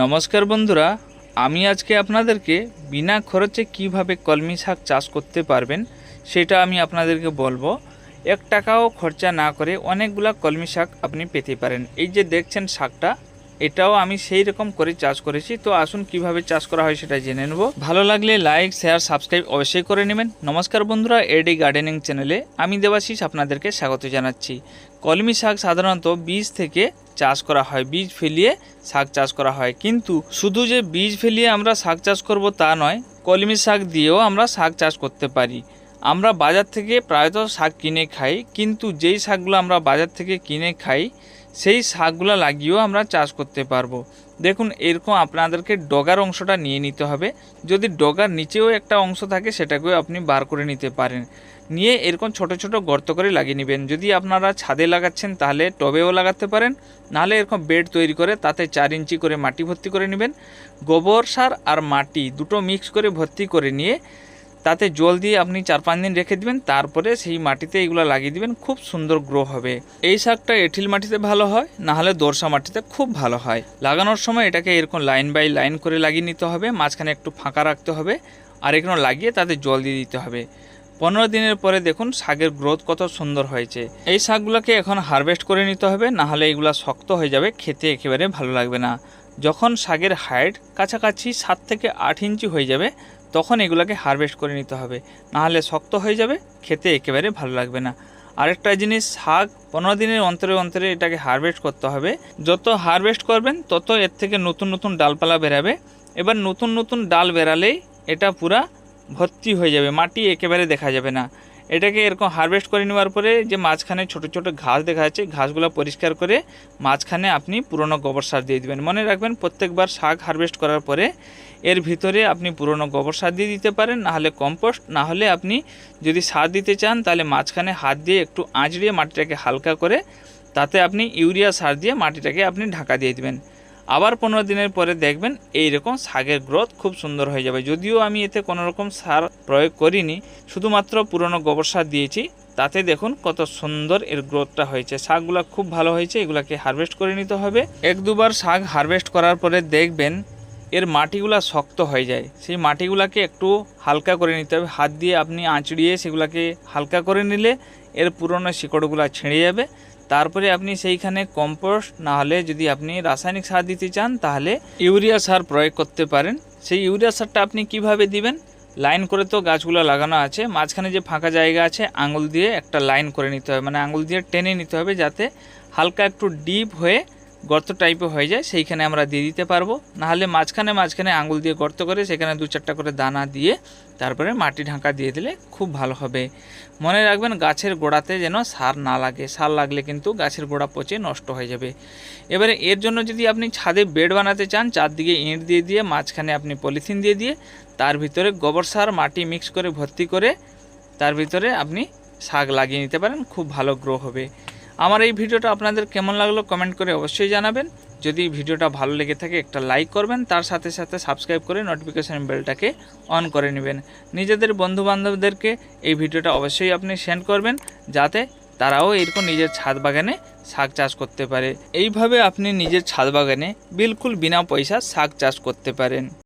নমস্কার বন্ধুরা, আমি আজকে আপনাদেরকে বিনা খরচে কীভাবে কলমি শাক চাষ করতে পারবেন, সেটা আমি আপনাদেরকে বলব। এক টাকাও খরচা না করে অনেকগুলা কলমি শাক আপনি পেতে পারেন। এই যে দেখছেন শাকটা, এটাও আমি সেই রকম করে চাষ করেছি। তো আসুন কীভাবে চাষ করা হয় সেটা জেনে নেব। ভালো লাগলে লাইক, শেয়ার, সাবস্ক্রাইব অবশ্যই করে নেবেন। নমস্কার বন্ধুরা, এডি গার্ডেনিং চ্যানেলে আমি দেবাশিস আপনাদেরকে স্বাগত জানাচ্ছি। কলমি শাক সাধারণত বীজ থেকে চাষ করা হয়, বীজ ফেলিয়ে শাক চাষ করা হয়। কিন্তু শুধু যে বীজ ফেলিয়ে আমরা শাক চাষ করব তা নয়, কলমি শাক দিয়েও আমরা শাক চাষ করতে পারি। আমরা বাজার থেকে প্রায়ত শাক কিনে খাই, কিন্তু যেই শাকগুলো আমরা বাজার থেকে কিনে খাই, সেই শাকগুলো লাগিয়েও আমরা চাষ করতে পারব। দেখুন, এরকম আপনাদেরকে ডগার অংশটা নিয়ে নিতে হবে। যদি ডগার নিচেও একটা অংশ থাকে, সেটাকেও আপনি বার করে নিতে পারেন। নিয়ে এরকম ছোট ছোট গর্ত করে লাগিয়ে নেবেন। যদি আপনারা ছাদে লাগাচ্ছেন, তাহলে টবেও লাগাতে পারেন। নাহলে এরকম বেড তৈরি করে তাতে চার ইঞ্চি করে মাটি ভর্তি করে নেবেন। গোবর সার আর মাটি দুটো মিক্স করে ভর্তি করে নিয়ে তাতে জল দিয়ে আপনি চার পাঁচ দিন রেখে দিবেন, তারপরে সেই মাটিতে এগুলো লাগিয়ে দিবেন, খুব সুন্দর গ্রো হবে। এই শাকটা এঁঠিল মাটিতে ভালো হয় না হলে দোরসা মাটিতে খুব ভালো হয়। লাগানোর সময় এটাকে এরকম লাইন বাই লাইন করে লাগিয়ে নিতে হবে, মাঝখানে একটু ফাঁকা রাখতে হবে, আর এখানে লাগিয়ে তাতে জল দিয়ে দিতে হবে। পনেরো দিনের পরে দেখুন শাকের গ্রোথ কত সুন্দর হয়েছে। এই শাকগুলোকে এখন হারভেস্ট করে নিতে হবে না হলে এগুলো শক্ত হয়ে যাবে, খেতে একেবারে ভালো লাগবে না। যখন শাকের হাইট কাছাকাছি সাত থেকে আট ইঞ্চি হয়ে যাবে তখন এগুলোকে হারভেস্ট করে নিতে হবে। নাহলে শক্ত হয়ে যাবে, খেতে একেবারে ভালো লাগবে না। আরেকটা জিনিস, শাক পনেরো দিনের অন্তরে অন্তরে এটাকে হারভেস্ট করতে হবে। যত হারভেস্ট করবেন, তত এর থেকে নতুন নতুন ডালপালা বেরাবে। এবার নতুন নতুন ডাল বেরালেই এটা পুরা ভর্তি হয়ে যাবে, মাটি একেবারে দেখা যাবে না। এটাকে এরকম হারভেস্ট করে নেওয়ার পরে যে মাঝখানে ছোট ছোট ঘাস দেখা যাচ্ছে, ঘাসগুলো পরিষ্কার করে মাঝখানে আপনি পুরনো গোবর সার দিয়ে দিবেন। মনে রাখবেন, প্রত্যেকবার শাক হারভেস্ট করার পরে এর ভিতরে আপনি পুরনো গোবর সার দিয়ে দিতে পারেন, না হলে কম্পোস্ট না হলে আপনি যদি সার দিতে চান, তাহলে মাঝখানে হাত দিয়ে একটু আঁচড়িয়ে মাটিটাকে হালকা করে তাতে আপনি ইউরিয়া সার দিয়ে মাটিটাকে আপনি ঢাকা দিয়ে দিবেন। আবার পনেরো দিনের পরে দেখবেন এই রকম শাকের গ্রোথ খুব সুন্দর হয়ে যাবে। যদিও আমি এতে কোনো রকম সার প্রয়োগ করিনি, শুধুমাত্র পুরনো গোবর সার দিয়েছি। তাতে দেখুন কত সুন্দর এর গ্রোথটা হয়েছে। শাকগুলো খুব ভালো হয়েছে, এগুলাকে হারভেস্ট করে নিতে হবে। এক দুবার শাক হারভেস্ট করার পরে দেখবেন এর মাটিগুলা শক্ত হয়ে যায়। সেই মাটিগুলাকে একটু হালকা করে নিতে হবে। হাত দিয়ে আপনি আঁচড়িয়ে সেগুলাকে হালকা করে নিলে এর পুরনো শিকড়গুলো ছিঁড়ে যাবে। তারপরে আপনি সেইখানে কম্পোস্ট না হলে যদি আপনি রাসায়নিক সার দিতে চান, তাহলে ইউরিয়া সার প্রয়োগ করতে পারেন। সেই ইউরিয়া সারটা আপনি কীভাবে দিবেন? লাইন করে তো গাছগুলো লাগানো আছে। মাঝখানে যে ফাঁকা জায়গা আছে, আঙুল দিয়ে একটা লাইন করে নিতে হবে। মানে আঙুল দিয়ে টেনে নিতে হবে যাতে হালকা একটু ডিপ হয়ে গর্ত টাইপে হয়ে যায়, সেইখানে আমরা দিয়ে দিতে পারব। নাহলে মাঝখানে মাঝখানে আঙুল দিয়ে গর্ত করে সেখানে দু চারটা করে দানা দিয়ে তারপরে মাটি ঢাকা দিয়ে দিলে খুব ভালো হবে। মনে রাখবেন গাছের গোড়াতে যেন সার না লাগে, সার লাগলে কিন্তু গাছের গোড়া পচে নষ্ট হয়ে যাবে। এবারে এর জন্য যদি আপনি ছাদে বেড বানাতে চান, চারদিকে ইঁট দিয়ে দিয়ে, মাঝখানে আপনি পলিথিন দিয়ে দিয়ে, তার ভিতরে গোবর সার, মাটি মিক্স করে ভর্তি করে, তার ভিতরে আপনি শাক লাগিয়ে নিতে পারেন, খুব ভালো গ্রো হবে। আমার এই ভিডিওটা আপনাদের কেমন লাগল কমেন্ট করে অবশ্যই জানাবেন। যদি ভিডিওটা ভালো লেগে থাকে একটা লাইক করবেন, তার সাথে সাথে সাবস্ক্রাইব করে নোটিফিকেশান বেলটাকে অন করে নেবেন। নিজেদের বন্ধু বান্ধবদেরকে এই ভিডিওটা অবশ্যই আপনি সেন্ড করবেন, যাতে তারাও এরকম নিজের ছাদ বাগানে শাক চাষ করতে পারে। এইভাবে আপনি নিজের ছাদ বাগানে বিলকুল বিনা পয়সা শাক চাষ করতে পারেন।